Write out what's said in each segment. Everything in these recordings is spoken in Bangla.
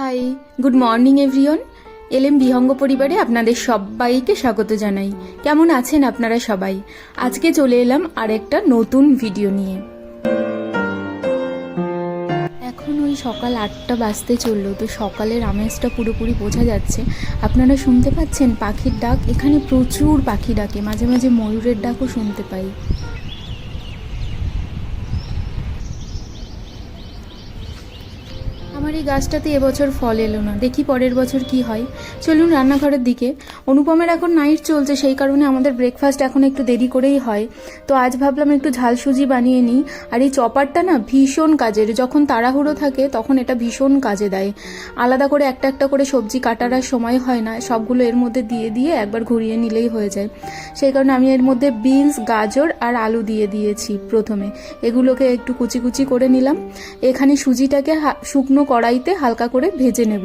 Hi good morning everyone LM Bihanga পরিবারে আপনাদের সবাইকে স্বাগত জানাই। কেমন আছেন আপনারা সবাই? আজকে চলে এলাম আর একটা নতুন ভিডিও নিয়ে। এখন ওই সকাল আটটা বাজতে চলল, তো সকালের আমেজটা পুরোপুরি বোঝা যাচ্ছে। আপনারা শুনতে পাচ্ছেন পাখির ডাক? এখানে প্রচুর পাখি ডাকে, মাঝে মাঝে ময়ূরের ডাকও শুনতে পাই। এই গাছটাতে এবছর ফল এলো না। দেখি পরের বছর কি হয়। চলুন রান্নাঘরের দিকে। অনুপমের এখন নাইট চলছে, সেই কারণে আমাদের ব্রেকফাস্ট এখন একটু দেরি করেই হয়। তো আজ ভাবলাম একটু ঝাল সুজি বানিয়ে নিই। আর এই চপারটা না ভীষণ কাজের। যখন তাড়াহুড়ো থাকে, তখন এটা ভীষণ কাজে দেয়। আলাদা করে একটা একটা করে সবজি কাটার আর সময় হয় না। সবগুলো এর মধ্যে দিয়ে দিয়ে একবার ঘুরিয়ে নিলেই হয়ে যায়। সেই কারণে আমি এর মধ্যে বিনস গাজর আর আলু দিয়ে দিয়েছি প্রথমে। এগুলোকে একটু কুচি কুচি করে নিলাম। এখানে সুজিটাকে শুকনো কড়াইতে হালকা করে ভেজে নেব।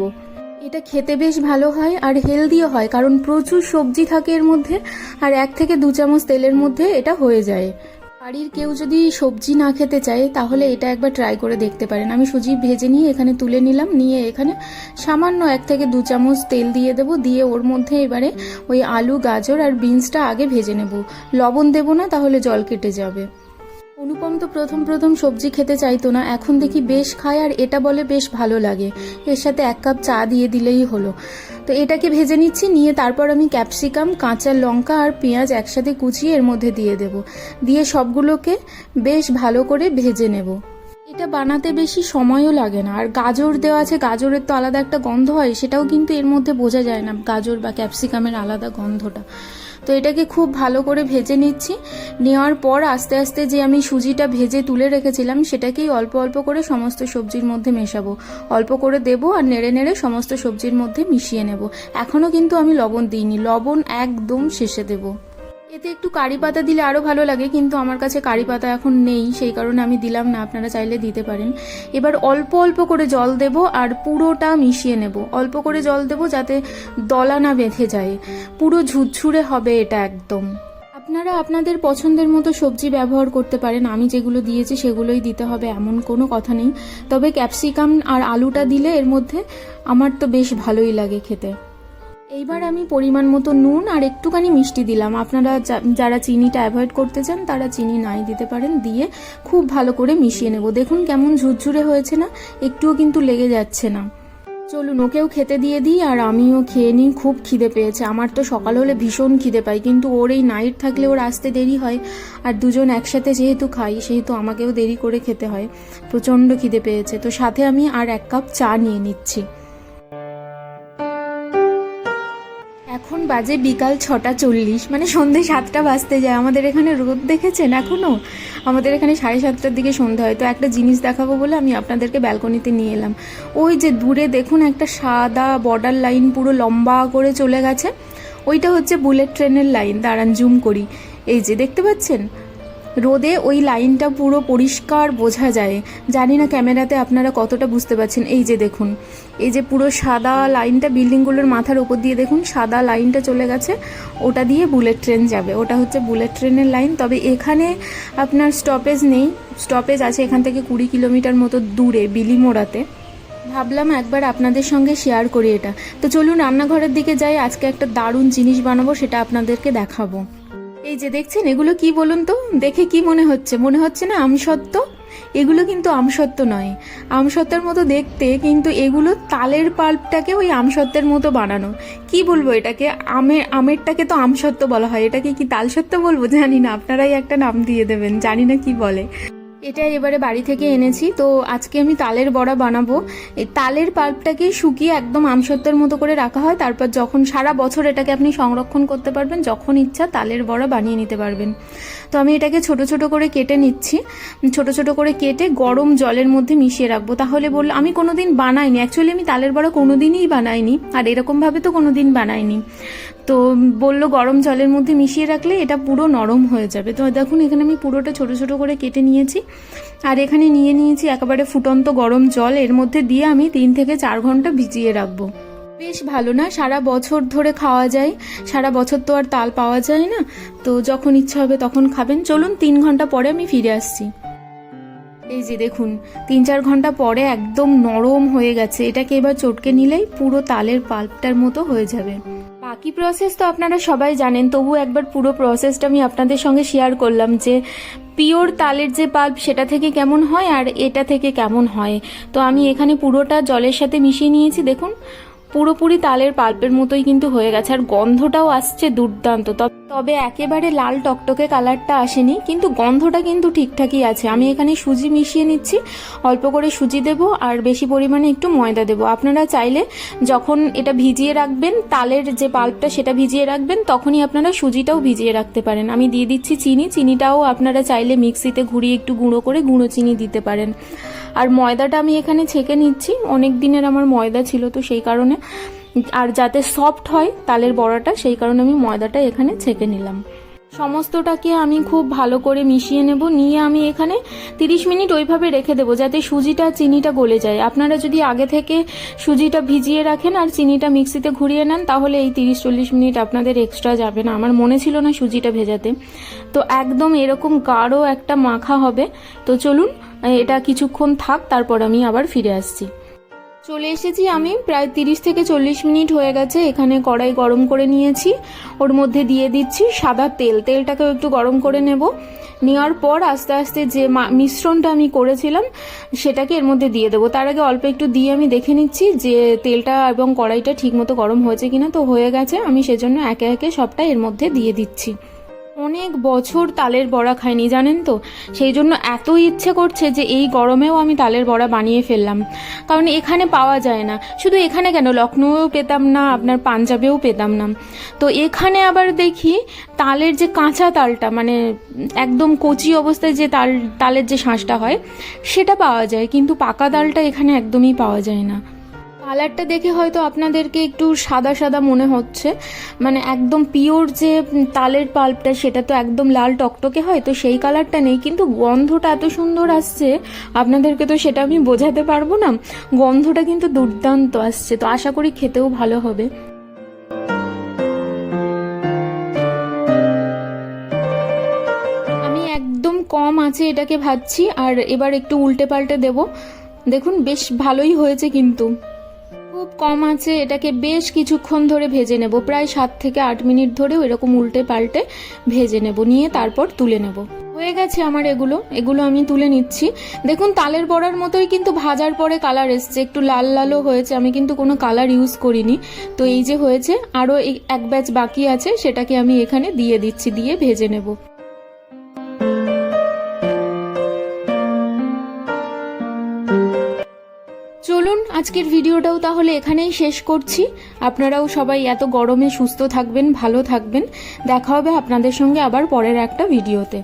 এটা খেতে বেশ ভালো হয় আর হেলদিও হয়, কারণ প্রচুর সবজি থাকে এর মধ্যে আর এক থেকে দু চামচ তেলের মধ্যে এটা হয়ে যায়। বাড়ির কেউ যদি সবজি না খেতে চায়, তাহলে এটা একবার ট্রাই করে দেখতে পারেন। আমি সুজি ভেজে নিয়ে এখানে তুলে নিলাম, নিয়ে এখানে সামান্য এক থেকে দু চামচ তেল দিয়ে দেব, দিয়ে ওর মধ্যে এবারে ওই আলু, গাজর আর বিনসটা আগে ভেজে নেব। লবণ দেব না, তাহলে জল কেটে যাবে। অনুপম তো প্রথম প্রথম সবজি খেতে চাইতো না, এখন দেখি বেশ খায় আর এটা বলে বেশ ভালো লাগে। এর সাথে এক কাপ চা দিয়ে দিলেই হলো। তো এটাকে ভেজে নিচ্ছি, নিয়ে তারপর আমি ক্যাপসিকাম, কাঁচা লঙ্কা আর পেঁয়াজ একসাথে কুচিয়ে এর মধ্যে দিয়ে দেব। দিয়ে সবগুলোকে বেশ ভালো করে ভেজে নেব। এটা বানাতে বেশি সময়ও লাগে না। আর গাজর দেওয়া আছে, গাজরের তো আলাদা একটা গন্ধ হয়, সেটাও কিন্তু এর মধ্যে বোঝা যায় না, গাজর বা ক্যাপসিকামের আলাদা গন্ধটা। তো এটাকে খুব ভালো করে ভেজে নিচ্ছি। নেওয়ার পর আস্তে আস্তে যে আমি সুজিটা ভেজে তুলে রেখেছিলাম, সেটাকেই অল্প অল্প করে সমস্ত সবজির মধ্যে মেশাবো। অল্প করে দেব আর নেড়ে নেড়ে সমস্ত সবজির মধ্যে মিশিয়ে নেব। এখনও কিন্তু আমি লবণ দিইনি, লবণ একদম শেষে দেবো। এতে একটু কারি পাতা দিলে আরও ভালো লাগে, কিন্তু আমার কাছে কারি পাতা এখন নেই, সেই কারণে আমি দিলাম না, আপনারা চাইলে দিতে পারেন। এবার অল্প অল্প করে জল দেব আর পুরোটা মিশিয়ে নেব। অল্প করে জল দেব যাতে দলা না বেঁধে যায়। পুরো ঝুরঝুরে হবে এটা একদম। আপনারা আপনাদের পছন্দের মতো সবজি ব্যবহার করতে পারেন, আমি যেগুলো দিয়েছি সেগুলোই দিতে হবে, এমন কোনো কথা নেই। তবে ক্যাপসিকাম আর আলুটা দিলে এর মধ্যে আমার তো বেশ ভালোই লাগে খেতে। এইবার আমি পরিমাণ মতো নুন আর একটুখানি মিষ্টি দিলাম। আপনারা যারা চিনিটা অ্যাভয়েড করতে চান, তারা চিনি নাই দিতে পারেন, দিয়ে খুব ভালো করে মিশিয়ে নেব। দেখুন কেমন ঝুরঝুরে হয়েছে না, একটুও কিন্তু লেগে যাচ্ছে না। চলুন, ওকেও খেতে দিয়ে দিই আর আমিও খেয়ে নিই, খুব খিদে পেয়েছে। আমার তো সকাল হলে ভীষণ খিদে পাই কিন্তু ওর এই নাইট থাকলে ওর আসতে দেরি হয়। আর দুজন একসাথে যেহেতু খাই, সেহেতু আমাকেও দেরি করে খেতে হয়। প্রচণ্ড খিদে পেয়েছে। তো সাথে আমি আর এক কাপ চা নিয়ে নিচ্ছি। এখন বাজে বিকাল ছটা চল্লিশ মানে সন্ধে সাতটা বাজতে যায়। আমাদের এখানে রোদ দেখেছেন এখনও আমাদের এখানে সাড়ে সাতটার দিকে সন্ধ্যা হয়। তো একটা জিনিস দেখাবো বলে আমি আপনাদেরকে ব্যালকনিতে নিয়ে এলাম। ওই যে দূরে দেখুন একটা সাদা বর্ডার লাইন পুরো লম্বা করে চলে গেছে। ওইটা হচ্ছে বুলেট ট্রেনের লাইন দাঁড়ান জুম করি। এই যে, দেখতে পাচ্ছেন? রোদে ওই লাইনটা পুরো পরিষ্কার বোঝা যায়। জানি না ক্যামেরাতে আপনারা কতটা বুঝতে পারছেন। এই যে দেখুন, এই যে পুরো সাদা লাইনটা বিল্ডিংগুলোর মাথার উপর দিয়ে দেখুন, সাদা লাইনটা চলে গেছে। ওটা দিয়ে বুলেট ট্রেন যাবে। ওটা হচ্ছে বুলেট ট্রেনের লাইন। তবে এখানে আপনার স্টপেজ নেই। স্টপেজ আছে এখান থেকে কুড়ি কিলোমিটার মতো দূরে, বিলিমোড়াতে। ভাবলাম একবার আপনাদের সঙ্গে শেয়ার করি এটা। তো চলুন রান্নাঘরের দিকে যাই। আজকে একটা দারুণ জিনিস বানাবো, সেটা আপনাদেরকে দেখাবো। এই যে দেখছেন, এগুলো কি বলুন তো? দেখে কি মনে হচ্ছে? মনে হচ্ছে না আমসত্ত্ব? এগুলো কিন্তু আমসত্ত্ব নয়। আমসত্ত্বের মতো দেখতে, কিন্তু এগুলো তালের পাল্পটাকে ওই আমসত্ত্বের মতো বানানো। কি বলব এটাকে? আমের আমেরটাকে তো আমসত্ত্ব বলা হয়। এটাকে কি তালসত্ত্ব বলব? জানি না। আপনারাই একটা নাম দিয়ে দেবেন। জানি না কি বলে। এটা এবারে বাড়ি থেকে এনেছি। তো আজকে আমি তালের বড়া বানাবো। এই তালের পাল্পটাকে শুকিয়ে একদম আমসত্ত্বের মতো করে রাখা হয়। তারপর যখন সারা বছর এটাকে আপনি সংরক্ষণ করতে পারবেন, যখন ইচ্ছা তালের বড়া বানিয়ে নিতে পারবেন। তো আমি এটাকে ছোট ছোট করে কেটে নিচ্ছি। ছোট ছোট করে কেটে গরম জলের মধ্যে মিশিয়ে রাখব। তাহলে বলল আমি কোনোদিন বানাইনি। অ্যাকচুয়ালি আমি তালের বড়া কোনোদিনই বানাইনি। আর এরকমভাবে তো কোনোদিন বানাইনি। তো বলল গরম জলের মধ্যে মিশিয়ে রাখলে এটা পুরো নরম হয়ে যাবে। তো দেখুন, এখানে আমি পুরোটা ছোট ছোট করে কেটে নিয়েছি। আর এখানে নিয়ে নিয়েছি একেবারে ফুটন্ত গরম জল। এর মধ্যে দিয়ে আমি তিন থেকে চার ঘণ্টা ভিজিয়ে রাখব। বেশ ভালো না? সারা বছর ধরে খাওয়া যায়। সারা বছর তো আর তাল পাওয়া যায় না। তো যখন ইচ্ছা হবে তখন খাবেন। চলুন, তিন ঘণ্টা পরে আমি ফিরে আসছি। এই যে দেখুন, তিন চার ঘণ্টা পরে একদম নরম হয়ে গেছে। এটাকে এবার চটকে নিলেই পুরো তালের পাল্পটার মতো হয়ে যাবে। বাকি প্রসেস তো আপনারা সবাই জানেন, তবু একবার পুরো প্রসেসটা আমি আপনাদের সঙ্গে শেয়ার করলাম যে পিওর তালের যে পাল্প সেটা থেকে কেমন হয় আর এটা থেকে কেমন হয়। তো আমি এখানে পুরোটা জলের সাথে মিশিয়ে নিয়েছি, দেখুন। পুরোপুরি তালের পাল্পের মতোই কিন্তু হয়ে গেছে, আর গন্ধটাও আসছে দুর্দান্ত। তব- তবে একেবারে লাল টকটকে কালারটা আসেনি, কিন্তু গন্ধটা কিন্তু ঠিকঠাকই আছে। আমি এখানে সুজি মিশিয়ে নিচ্ছি। অল্প করে সুজি দেব আর বেশি পরিমাণে একটু ময়দা দেব। আপনারা চাইলে যখন এটা ভিজিয়ে রাখবেন, তালের যে পাল্পটা সেটা ভিজিয়ে রাখবেন, তখনই আপনারা সুজিটাও ভিজিয়ে রাখতে পারেন। আমি দিয়ে দিচ্ছি চিনি। চিনিটাও আপনারা চাইলে মিক্সিতে ঘুরিয়ে একটু গুঁড়ো করে গুঁড়ো চিনি দিতে পারেন। আর ময়দাটা আমি এখানে ছেঁকে নিচ্ছি। অনেক দিনের আমার ময়দা ছিল তো সেই কারণে। আর যাতে সফট হয় তালের বড়াটা, সেই কারণে আমি ময়দাটা এখানে ছেঁকে নিলাম। সমস্তটাকে আমি খুব ভালো করে মিশিয়ে নেব। নিয়ে আমি এখানে 30 মিনিট ওইভাবে রেখে দেবো যাতে সুজিটা, চিনিটা গলে যায়। আপনারা যদি আগে থেকে সুজিটা ভিজিয়ে রাখেন আর চিনিটা মিক্সিতে ঘুরিয়ে নেন, তাহলে এই তিরিশ চল্লিশ মিনিট আপনাদের এক্সট্রা যাবে না। আমার মনে ছিল না সুজিটা ভেজাতে। তো একদম এরকম গাঢ় একটা মাখা হবে। তো চলুন এটা কিছুক্ষণ থাক, তারপর আমি আবার ফিরে আসছি। চলে এসেছি আমি। প্রায় তিরিশ থেকে চল্লিশ মিনিট হয়ে গেছে। এখানে কড়াই গরম করে নিয়েছি। ওর মধ্যে দিয়ে দিচ্ছি সাদা তেল। তেলটাকেও একটু গরম করে নেব। নেওয়ার পর আস্তে আস্তে যে মিশ্রণটা আমি করেছিলাম, সেটাকে এর মধ্যে দিয়ে দেবো। তার আগে অল্প একটু দিয়ে আমি দেখে নিচ্ছি যে তেলটা এবং কড়াইটা ঠিকমতো গরম হয়েছে কিনা। তো হয়ে গেছে। আমি সেজন্য একে একে সবটা এর মধ্যে দিয়ে দিচ্ছি। অনেক বছর তালের বড়া খাইনি, জানেন তো? সেই জন্য এত ইচ্ছে করছে যে এই গরমেও আমি তালের বড়া বানিয়ে ফেললাম। কারণ এখানে পাওয়া যায় না। শুধু এখানে কেন? লখনৌয়েও পেতাম না, আপনার পাঞ্জাবেও পেতাম না। তো এখানে আবার দেখি তালের যে কাঁচা তালটা মানে একদম কচি অবস্থায় যে তাল, তালের যে শাঁসটা হয়, সেটা পাওয়া যায়। কিন্তু পাকা তালটা এখানে একদমই পাওয়া যায় না। কালারটা দেখে হয়তো আপনাদেরকে একটু সাদা সাদা মনে হচ্ছে। মানে একদম পিওর যে তালের পাল্পটা, সেটা তো একদম লাল টকটকে হয়, তো সেই কালারটা নেই। কিন্তু গন্ধটা এত সুন্দর আসছে, আপনাদেরকে তো সেটা আমি বোঝাতে পারব না। গন্ধটা কিন্তু দুর্দান্ত আসছে, তো আশা করি খেতেও ভালো হবে। আমি একদম কম আছে এটাকে ভাজছি, আর এবার একটু উল্টে পাল্টে দেব। দেখুন, বেশ ভালোই হয়েছে কিন্তু। খুব কম আছে, এটাকে বেশ কিছুক্ষণ ধরে ভেজে নেব। প্রায় সাত থেকে আট মিনিট ধরেও এরকম উল্টে পাল্টে ভেজে নেব, নিয়ে তারপর তুলে নেব। হয়ে গেছে আমার এগুলো এগুলো আমি তুলে নিচ্ছি। দেখুন, তালের বড়ার মতোই কিন্তু ভাজার পরে কালার এসছে, একটু লাল লালও হয়েছে, আমি কিন্তু কোনো কালার ইউজ করিনি। তো এই যে হয়েছে, আরও এক ব্যাচ বাকি আছে, সেটাকে আমি এখানে দিয়ে দিচ্ছি, দিয়ে ভেজে নেব। আজকের ভিডিওটাও তাহলে এখানেই শেষ করছি। আপনারাও সবাই এত গরমে সুস্থ থাকবেন, ভালো থাকবেন। দেখা হবে আপনাদের সঙ্গে আবার পরের একটা ভিডিওতে।